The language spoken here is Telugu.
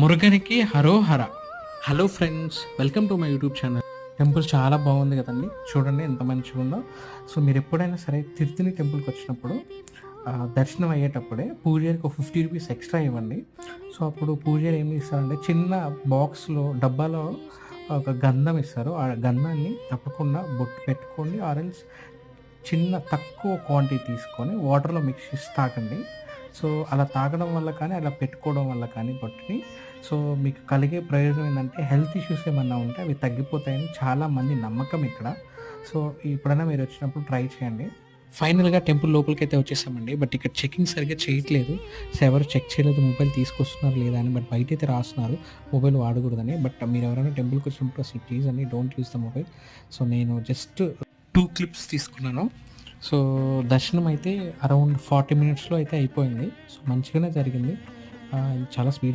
మురుగనికి హరోహర. Hello friends welcome to my YouTube channel temple చాలా బాగుంది కదండి. చూడండి ఎంత మంచిగా ఉందో. సో మీరు ఎప్పుడైనా సరే తిరుతిని టెంపుల్కి వచ్చినప్పుడు దర్శనం అయ్యేటప్పుడే పూజారికి ఒక ఫిఫ్టీ రూపీస్ ఎక్స్ట్రా ఇవ్వండి. సో అప్పుడు పూజారి ఏమి ఇస్తారంటే చిన్న బాక్స్లో డబ్బాలో ఒక గంధం ఇస్తారు. ఆ గంధాన్ని తప్పకుండా బొట్టు పెట్టుకోండి. ఆరెంజ్ చిన్న తక్కువ క్వాంటిటీ తీసుకొని వాటర్లో మిక్స్ చేసి తాగండి. సో అలా తాగడం వల్ల కానీ అలా పెట్టుకోవడం వల్ల కానీ బొట్టుని సో మీకు కలిగే ప్రయోజనం ఏంటంటే హెల్త్ ఇష్యూస్ ఏమన్నా ఉంటే అవి తగ్గిపోతాయని చాలా మంది నమ్మకం ఇక్కడ. సో ఎప్పుడైనా మీరు వచ్చినప్పుడు ట్రై చేయండి. ఫైనల్గా టెంపుల్ లోపలికి అయితే వచ్చేసామండి. బట్ ఇక్కడ చెకింగ్ సరిగ్గా చేయట్లేదు. సో ఎవరు చెక్ చేయలేదు మొబైల్ తీసుకొస్తున్నారు లేదా అని బట్ బయట అయితే రాస్తున్నారు. మొబైల్ వాడకూడదని. బట్ మీరు ఎవరైనా టెంపుల్కి వచ్చినప్పుడు అసలు ప్లీజ్ అండి don't use the mobile. So నేను జస్ట్ టూ క్లిప్స్ తీసుకున్నాను. సో దర్శనం అయితే అరౌండ్ ఫార్టీ మినిట్స్లో అయితే అయిపోయింది. సో మంచిగానే జరిగింది. ఆ, చాలా స్పీడ్